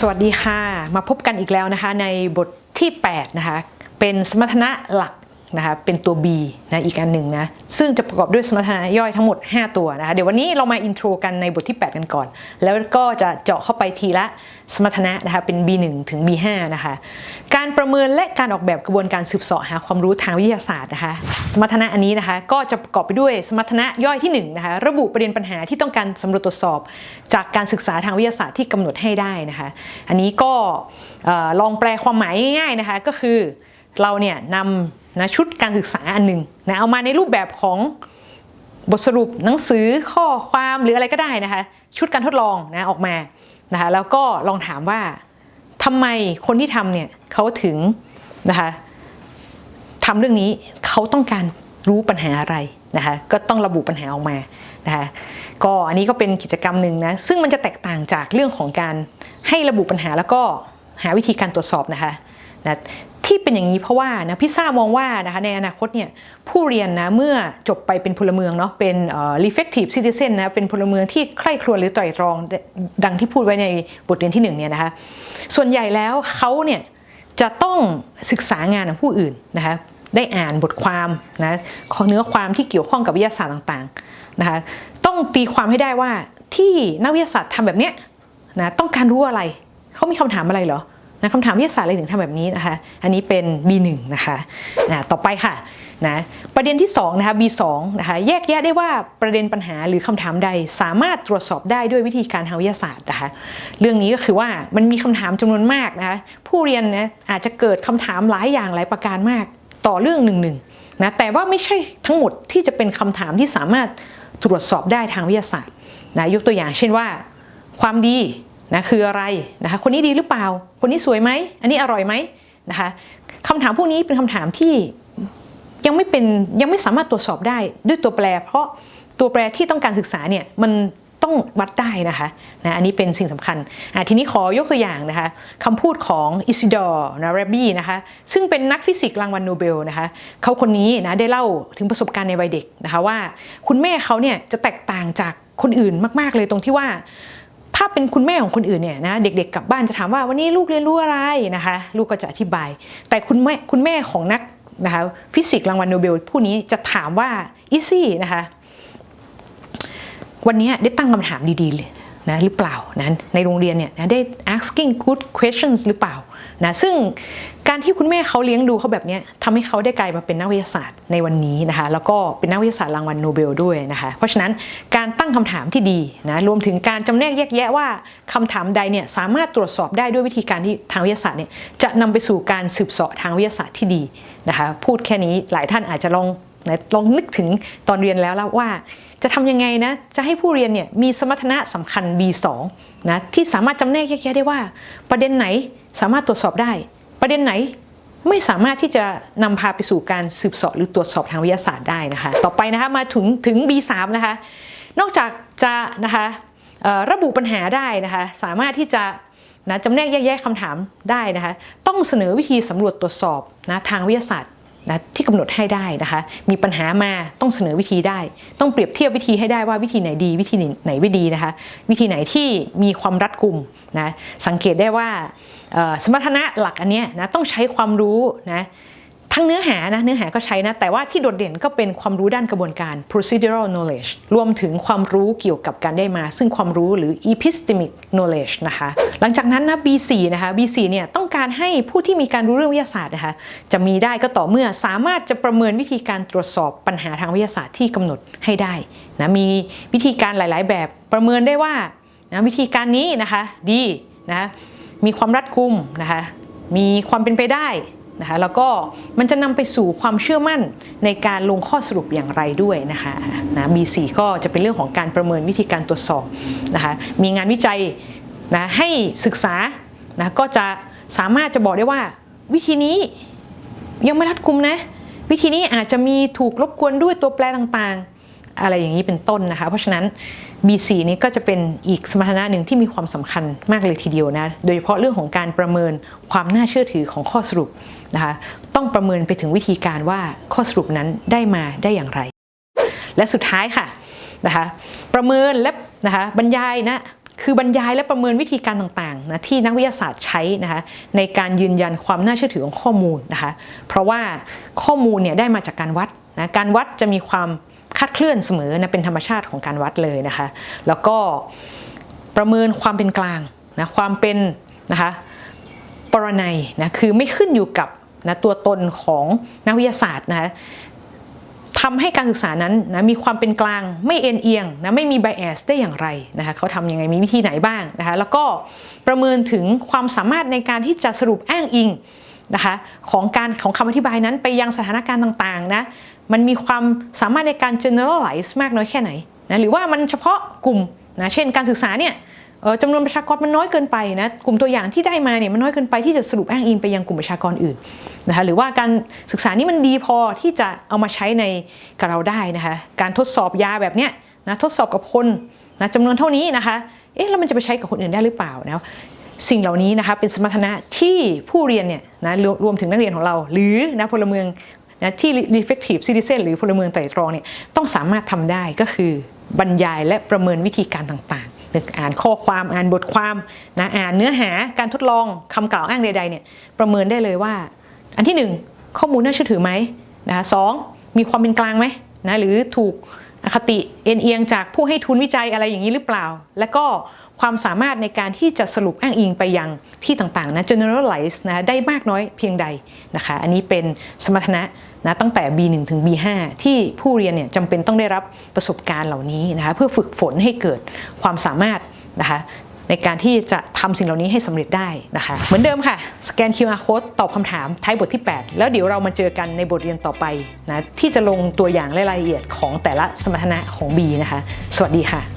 สวัสดีค่ะ มาพบกันอีกแล้วนะคะในบทที่ 8 นะคะ เป็นสมรรถนะหลัก นะคะเป็นตัว B นะอีกอันหนึ่งนะซึ่งจะประกอบด้วยสมรรถนะย่อยทั้งหมด 5 ตัวนะคะเดี๋ยววันนี้เรามาอินโทรกันในบทที่ 8 กันก่อน แล้วก็จะเจาะเข้าไปทีละสมรรถนะนะคะเป็น B1 ถึง B5 นะคะการประเมินและการออกแบบกระบวนการสืบเสาะหาความรู้ทางวิทยาศาสตร์นะคะสมรรถนะอันนี้นะคะก็จะประกอบไปด้วยสมรรถนะย่อยที่1นะคะระบุประเด็นปัญหาที่ต้องการสำรวจตรวจสอบ จากการศึกษาทางวิทยาศาสตร์ที่กำหนดให้ได้นะคะอันนี้ก็ออลองแปลความหมายง่ายๆนะคะก็คือ เราเนี่ยนำนะชุดการศึกษาอันหนึ่งนะเอามาในรูปแบบของบทสรุปหนังสือข้อความหรืออะไรก็ได้นะคะ ชุดการทดลองนะออกมานะคะแล้วก็ลองถามว่าทำไมคนที่ทำเนี่ยเขาถึงนะคะทำเรื่องนี้เขาต้องการรู้ปัญหาอะไรนะคะก็ต้องระบุปัญหาออกมานะคะก็อันนี้ก็เป็นกิจกรรมหนึ่งนะซึ่งมันจะแตกต่างจากเรื่องของการให้ระบุปัญหาแล้วก็หาวิธีการตรวจสอบนะคะนะ ที่เป็นอย่างนี้เพราะว่านะพี่ซ่ามองว่านะคะในอนาคตเนี่ยผู้เรียนนะเมื่อจบไปเป็นพลเมืองเนาะเป็น reflective citizen นะเป็นพลเมืองที่ใคร่ครวญหรือไตร่ตรองดังที่พูดไว้ในบทเรียนที่หนึ่งเนี่ยนะคะส่วนใหญ่แล้วเขาเนี่ยจะต้องศึกษางานของผู้อื่นนะคะได้อ่านบทความนะข้อเนื้อความที่เกี่ยวข้องกับวิทยาศาสตร์ต่างๆนะคะต้องตีความให้ได้ว่าที่นักวิทยาศาสตร์ทำแบบเนี้ยนะต้องการรู้อะไรเขามีคำถามอะไรเหรอ นะคำถามวิทยาศาสตร์อะไรถึงทำแบบนี้นะคะ อันนี้เป็น B1 นะคะนะต่อไปค่ะนะประเด็นที่2นะคะ B2 นะคะแยกแยะได้ว่าประเด็นปัญหาหรือคำถามใดสามารถตรวจสอบได้ด้วยวิธีการทางวิทยาศาสตร์นะคะเรื่องนี้ก็คือว่ามันมีคำถามจำนวนมากนะคะผู้เรียนนะอาจจะเกิดคำถามหลายอย่างหลายประการมากต่อเรื่องหนึ่งๆนะแต่ว่าไม่ใช่ทั้งหมดที่จะเป็นคำถามที่สามารถตรวจสอบได้ทางวิทยาศาสตร์นะยกตัวอย่างเช่นว่า ความดี นะคืออะไรนะคะคนนี้ดีหรือเปล่า คนนี้สวยไหมอันนี้อร่อยไหมนะคะคำถามพวกนี้เป็นคำถามที่ยังไม่เป็นยังไม่สามารถตรวจสอบได้ด้วยตัวแปร เพราะตัวแปรที่ต้องการศึกษาเนี่ยมันต้องวัดได้นะคะนะอันนี้เป็นสิ่งสำคัญทีนี้ขอยกตัวอย่างนะคะคำพูดของอิซิดอร์นะเรบบี้นะคะซึ่งเป็นนักฟิสิกส์รางวัลโนเบลนะคะเขาคนนี้นะได้เล่าถึงประสบการณ์ในวัยเด็กนะคะว่า คุณแม่เขาเนี่ยจะแตกต่างจากคนอื่นมาก ๆ เลยตรงที่ว่าาเป็นคุณแม่ของคนอื่นเนี่ยนะเด็กๆกลับบ้านจะถามว่าวันนี้ลูกเรียนรู้อะไรนะคะ ลูกก็จะอธิบาย แต่คุณแม่คุณแม่ของนักนะคะฟิสิกส์รางวัลโนเบลผู้นี้จะถามว่าอีซี่นะคะวันนี้ได้ตั้งคำถามดีๆเลยนะหรือเปล่านะในโรงเรียนเนี่ยนะได้ asking good questions หรือเปล่า นะซึ่งการที่คุณแม่เขาเลี้ยงดูเขาแบบนี้ทำให้เขาได้กลายมาเป็นนักวิทยาศาสตร์ในวันนี้นะคะแล้วก็เป็นนักวิทยาศาสตร์รางวัลโนเบลด้วยนะคะเพราะฉะนั้นการตั้งคำถามที่ดีนะรวมถึงการจำแนกแยกแยะว่าคำถามใดเนี่ยสามารถตรวจสอบได้ด้วยวิธีการที่ทางวิทยาศาสตร์เนี่ยจะนำไปสู่การสืบเสาะทางวิทยาศาสตร์ที่ดีนะคะพูดแค่นี้หลายท่านอาจจะลองนะลองนึกถึงตอนเรียนแล้วแล้วว่า จะทำยังไงนะจะให้ผู้เรียนเนี่ยมีสมรรถนะสำคัญ B2 นะที่สามารถจำแนกแยกแยะได้ว่า ประเด็นไหน สามารถตรวจสอบได้ ประเด็นไหนไม่สามารถที่จะนำพาไปสู่การสืบเสาะหรือตรวจสอบทางวิทยาศาสตร์ได้นะคะ ต่อไปนะคะมาถึงถึง B3 นะคะ นอกจากจะนะคะระบุปัญหาได้นะคะ สามารถที่จะนะจำแนกแยกแยะคำถามได้นะคะ ต้องเสนอวิธีสำรวจตรวจสอบนะทางวิทยาศาสตร์นะที่กำหนดให้ได้นะคะ มีปัญหามาต้องเสนอวิธีได้ ต้องเปรียบเทียบวิธีให้ได้ว่าวิธีไหนดี วิธีไหนไม่ดีนะคะ วิธีไหนที่มีความรัดกุมนะ สังเกตได้ว่า สมรรถนะหลักอันเนี้ยนะต้องใช้ความรู้นะทั้งเนื้อหานะเนื้อหาก็ใช้นะ แต่ว่าที่โดดเด่นก็เป็นความรู้ด้านกระบวนการ procedural knowledge รวมถึงความรู้เกี่ยวกับการได้มา ซึ่งความรู้หรือ epistemic knowledge นะคะ หลังจากนั้นนะ B4 นะคะ B4 เนี่ยต้องการให้ผู้ที่มีการรู้เรื่องวิทยาศาสตร์นะคะจะมีได้ก็ต่อเมื่อสามารถจะประเมินวิธีการตรวจสอบปัญหาทางวิทยาศาสตร์ที่กำหนดให้ได้นะมีวิธีการหลาย ๆ แบบประเมินได้ว่านะวิธีการนี้นะคะดีนะ มีความรัดกุมนะคะมีความเป็นไปได้นะคะแล้วก็มันจะนำไปสู่ความเชื่อมั่นในการลงข้อสรุปอย่างไรด้วยนะคะนะ B4 ก็จะเป็นเรื่องของการประเมินวิธีการตรวจสอบนะคะมีงานวิจัยนะให้ศึกษานะก็จะสามารถจะบอกได้ว่าวิธีนี้ยังไม่รัดกุมนะวิธีนี้อาจจะมีถูกรบกวนด้วยตัวแปรต่างๆ อะไรอย่างนี้เป็นต้นนะคะ เพราะฉะนั้น B4 นี้ก็จะเป็นอีกสมรรถนะหนึ่งที่มีความสำคัญมากเลยทีเดียวนะ โดยเฉพาะเรื่องของการประเมินความน่าเชื่อถือของข้อสรุปนะคะ ต้องประเมินไปถึงวิธีการว่าข้อสรุปนั้นได้มาได้อย่างไร และสุดท้ายค่ะนะคะ ประเมินและนะคะบรรยายนะคือบรรยายและประเมินวิธีการต่างๆนะที่นักวิทยาศาสตร์ใช้นะคะในการยืนยันความน่าเชื่อถือของข้อมูลนะคะเพราะว่าข้อมูลเนี่ยได้มาจากการวัดนะการวัดจะมีความ คาดเคลื่อนเสมอนะเป็นธรรมชาติของการวัดเลยนะคะ แล้วก็ประเมินความเป็นกลางนะความเป็นนะคะปรนัยนะคือไม่ขึ้นอยู่กับนะตัวตนของนักวิทยาศาสตร์นะคะทำให้การศึกษานั้นนะมีความเป็นกลางไม่เอ็นเอียงนะไม่มี bias ได้อย่างไรนะคะเขาทำยังไงมีวิธีไหนบ้างนะคะแล้วก็ประเมินถึงความสามารถในการที่จะสรุปอ้างอิงนะคะของการของคำอธิบายนั้นไปยังสถานการณ์ต่างๆนะ มันมีความสามารถในการ generalize มากน้อยแค่ไหนนะหรือว่ามันเฉพาะกลุ่มนะเช่นการศึกษาเนี่ยจำนวนประชากรมันน้อยเกินไปนะกลุ่มตัวอย่างที่ได้มาเนี่ยมันน้อยเกินไปที่จะสรุปอ้างอิงไปยังกลุ่มประชากรอื่นนะคะหรือว่าการศึกษานี้มันดีพอที่จะเอามาใช้ในกับเราได้นะคะการทดสอบยาแบบเนี้ยนะทดสอบกับคนนะจำนวนเท่านี้นะคะเอ๊ะแล้วมันจะไปใช้กับคนอื่นได้หรือเปล่านะสิ่งเหล่านี้นะคะเป็นสมรรถนะที่ผู้เรียนเนี่ยนะรวมถึงนักเรียนของเรา หรือนะพลเมือง นะที่ reflective citizen หรือพลเมืองไตร่ตรองเนี่ยต้องสามารถทำได้ก็คือบรรยายและประเมินวิธีการต่างๆนึกอ่านข้อความอ่านบทความนะอ่านเนื้อหาการทดลองคำกล่าวอ้างใดๆเนี่ยประเมินได้เลยว่า อันที่หนึ่งข้อมูลน่าเชื่อถือไหมนะคะสองมีความเป็นกลางไหมนะหรือถูกอคติเอ็นเอียงจากผู้ให้ทุนวิจัยอะไรอย่างนี้หรือเปล่า และก็ความสามารถในการที่จะสรุปอ้างอิงไปยังที่ต่างๆนะ generalize นะได้มากน้อยเพียงใดนะคะ อันนี้เป็นสมรรถนะ นะตั้งแต่ B1 ถึง B5 ที่ผู้เรียนเนี่ยจำเป็นต้องได้รับประสบการณ์เหล่านี้นะคะเพื่อฝึกฝนให้เกิดความสามารถนะคะในการที่จะทำสิ่งเหล่านี้ให้สำเร็จได้นะคะ เหมือนเดิมค่ะสแกน QR code ตอบคำถามท้ายบทที่ 8 แล้วเดี๋ยวเรามาเจอกันในบทเรียนต่อไปนะที่จะลงตัวอย่างรายละเอียดของแต่ละสมรรถนะของ B นะคะ สวัสดีค่ะ